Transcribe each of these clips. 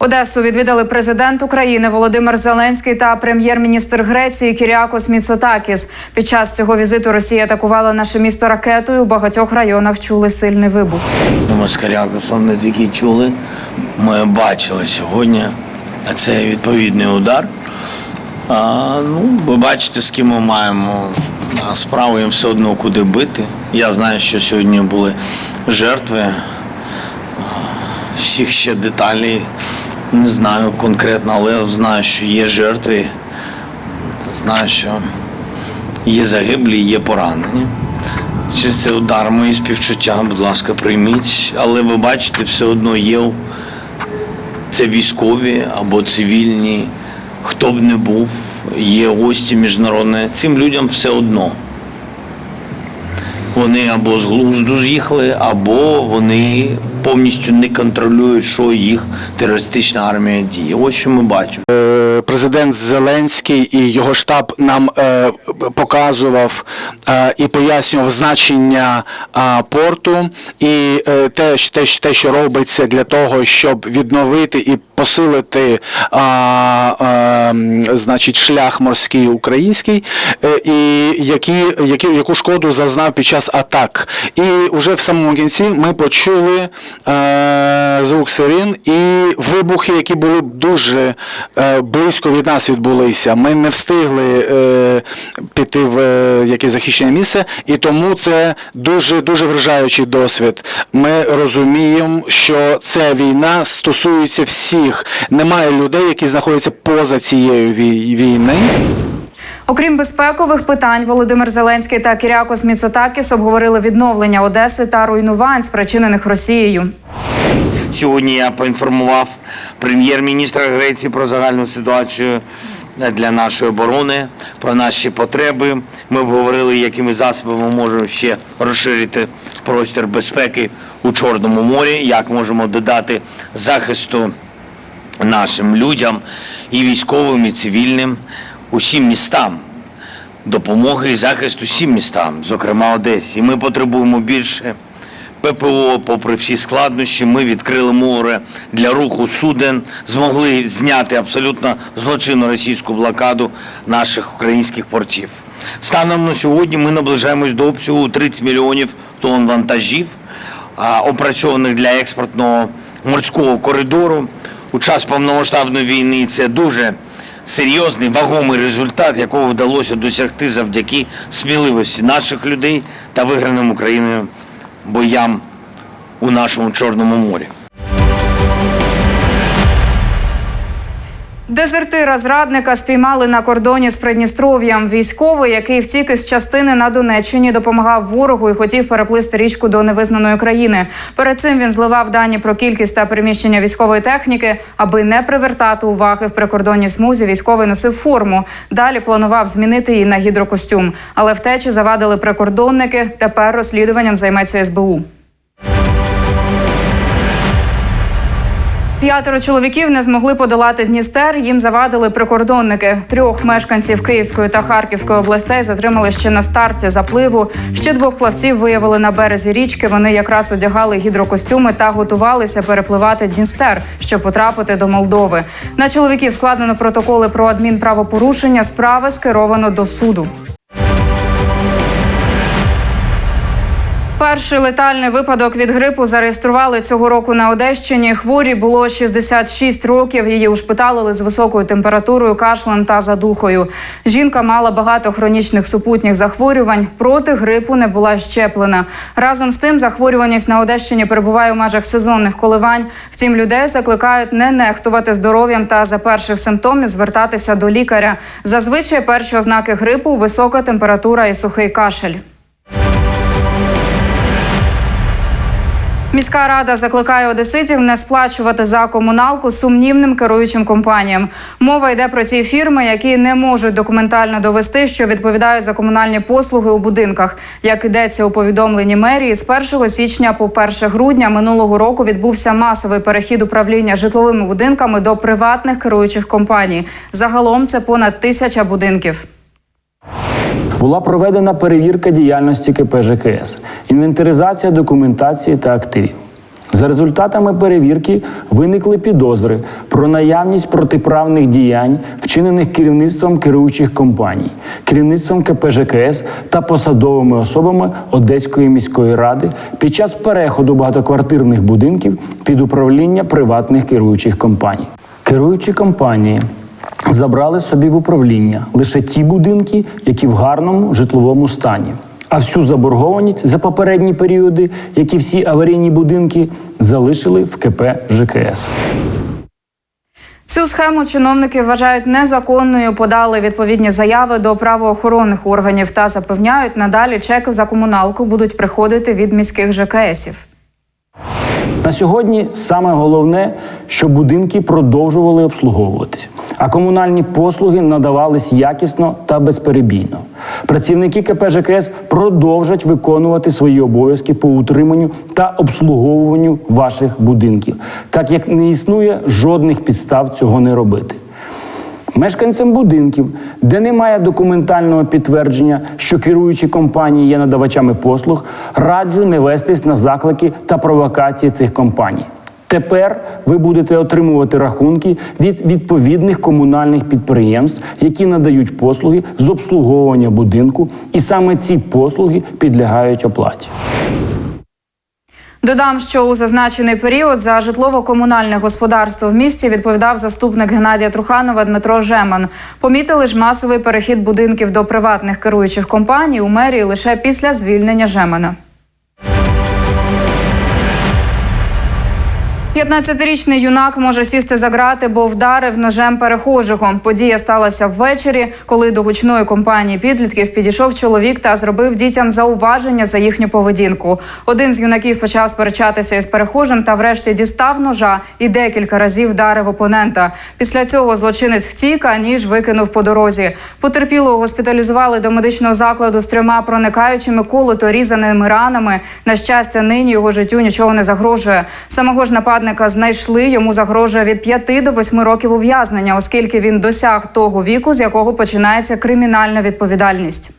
Одесу відвідали президент України Володимир Зеленський та прем'єр-міністр Греції Кіріакос Міцотакіс. Під час цього візиту Росія атакувала наше місто ракетою. У багатьох районах чули сильний вибух. Ми з Карякосом не тільки чули, ми бачили сьогодні, а це відповідний удар. А, ну, ви бачите, з ким ми маємо справу, їм все одно куди бити. Я знаю, що сьогодні були жертви. Всіх ще деталей не знаю конкретно, але знаю, що є жертви. Знаю, що є загиблі, є поранені. Чи це удар мої співчуття, будь ласка, прийміть. Але ви бачите, все одно є це військові або цивільні, хто б не був, є гості міжнародні. Цим людям все одно. Вони або з глузду з'їхали, або вони повністю не контролюють, що їх терористична армія діє. Ось що ми бачимо. Президент Зеленський і його штаб нам е, показував е, і пояснював значення порту і е, те, що- те, те, що робиться для того, щоб відновити і посилити значить, шлях морський український, і які, які, яку шкоду зазнав під час атак. І вже в самому кінці ми почули звук сирен і вибухи, які були дуже е, близько від нас відбулися. Ми не встигли е, піти в е, якесь захищене місце, і тому це дуже дуже вражаючий досвід. Ми розуміємо, що ця війна стосується всіх. Немає людей, які знаходяться поза цією вій- війни. Окрім безпекових питань, Володимир Зеленський та Кіріакос Міцотакіс обговорили відновлення Одеси та руйнувань, спричинених Росією. Сьогодні я поінформував прем'єр-міністра Греції про загальну ситуацію для нашої оборони, про наші потреби. Ми обговорили, якими засобами можемо ще розширити простір безпеки у Чорному морі, як можемо додати захисту нашим людям і військовим, і цивільним, усім містам. Допомоги і захисту всім містам, зокрема Одесі. Ми потребуємо більше ППО, попри всі складнощі, ми відкрили море для руху суден, змогли зняти абсолютно злочинну російську блокаду наших українських портів. Станом на сьогодні ми наближаємось до обсягу 30 мільйонів тонн вантажів, опрацьованих для експортного морського коридору. У час повномасштабної війни це дуже серйозний вагомий результат, якого вдалося досягти завдяки сміливості наших людей та виграним Україною боям у нашому Чорному морі. Дезертира зрадника спіймали на кордоні з Придністров'ям. Військовий, який втік із частини на Донеччині, допомагав ворогу і хотів переплисти річку до невизнаної країни. Перед цим він зливав дані про кількість та переміщення військової техніки, аби не привертати уваги в прикордонній смузі. Військовий носив форму. Далі планував змінити її на гідрокостюм, але втечі завадили прикордонники. Тепер розслідуванням займеться СБУ. П'ятеро чоловіків не змогли подолати Дністер. Їм завадили прикордонники. Трьох мешканців Київської та Харківської областей затримали ще на старті запливу. Ще двох плавців виявили на березі річки. Вони якраз одягали гідрокостюми та готувалися перепливати Дністер, щоб потрапити до Молдови. На чоловіків складено протоколи про адмінправопорушення. Справи скеровано до суду. Перший летальний випадок від грипу зареєстрували цього року на Одещині. Хворі було 66 років. Її ушпиталили з високою температурою, кашлем та задухою. Жінка мала багато хронічних супутніх захворювань. Проти грипу не була щеплена. Разом з тим, захворюваність на Одещині перебуває у межах сезонних коливань. Втім, людей закликають не нехтувати здоров'ям та за перших симптомів звертатися до лікаря. Зазвичай перші ознаки грипу висока температура і сухий кашель. Міська рада закликає одеситів не сплачувати за комуналку сумнівним керуючим компаніям. Мова йде про ті фірми, які не можуть документально довести, що відповідають за комунальні послуги у будинках. Як йдеться у повідомленні мерії, з 1 січня по 1 грудня минулого року відбувся масовий перехід управління житловими будинками до приватних керуючих компаній. Загалом це понад тисяча будинків. Була проведена перевірка діяльності КП ЖКС, інвентаризація документації та активів. За результатами перевірки виникли підозри про наявність протиправних діянь, вчинених керівництвом керуючих компаній, керівництвом КП ЖКС та посадовими особами Одеської міської ради під час переходу багатоквартирних будинків під управління приватних керуючих компаній. Керуючі компанії забрали собі в управління лише ті будинки, які в гарному житловому стані. А всю заборгованість за попередні періоди, як і всі аварійні будинки, залишили в КП ЖКС. Цю схему чиновники вважають незаконною. Подали відповідні заяви до правоохоронних органів та запевняють, надалі чеки за комуналку будуть приходити від міських ЖКСів. На сьогодні саме головне, що будинки продовжували обслуговуватися, а комунальні послуги надавались якісно та безперебійно. Працівники КП ЖКС продовжать виконувати свої обов'язки по утриманню та обслуговуванню ваших будинків, так як не існує жодних підстав цього не робити. Мешканцям будинків, де немає документального підтвердження, що керуючі компанії є надавачами послуг, раджу не вестись на заклики та провокації цих компаній. Тепер ви будете отримувати рахунки від відповідних комунальних підприємств, які надають послуги з обслуговування будинку, і саме ці послуги підлягають оплаті. Додам, що у зазначений період за житлово-комунальне господарство в місті відповідав заступник Геннадія Труханова Дмитро Жеман. Помітили ж масовий перехід будинків до приватних керуючих компаній у мерії лише після звільнення Жемана. 15-річний юнак може сісти за грати, бо вдарив ножем перехожого. Подія сталася ввечері, коли до гучної компанії підлітків підійшов чоловік та зробив дітям зауваження за їхню поведінку. Один з юнаків почав сперечатися із перехожим та, врешті, дістав ножа і декілька разів вдарив опонента. Після цього злочинець втік, а ніж викинув по дорозі. Потерпілого госпіталізували до медичного закладу з трьома проникаючими колото різаними ранами. На щастя, нині його життю нічого не загрожує. Самого ж нападника знайшли. Йому загрожує від 5 до 8 років ув'язнення, оскільки він досяг того віку, з якого починається кримінальна відповідальність.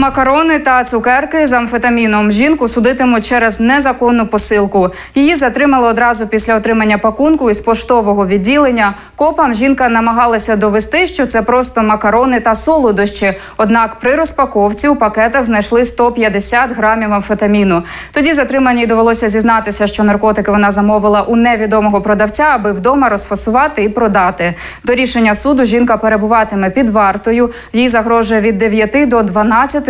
Макарони та цукерки з амфетаміном жінку судитимуть через незаконну посилку. Її затримали одразу після отримання пакунку із поштового відділення. Копам жінка намагалася довести, що це просто макарони та солодощі. Однак при розпаковці у пакетах знайшли 150 грамів амфетаміну. Тоді затриманій довелося зізнатися, що наркотики вона замовила у невідомого продавця, аби вдома розфасувати і продати. До рішення суду жінка перебуватиме під вартою. Їй загрожує від 9 до 12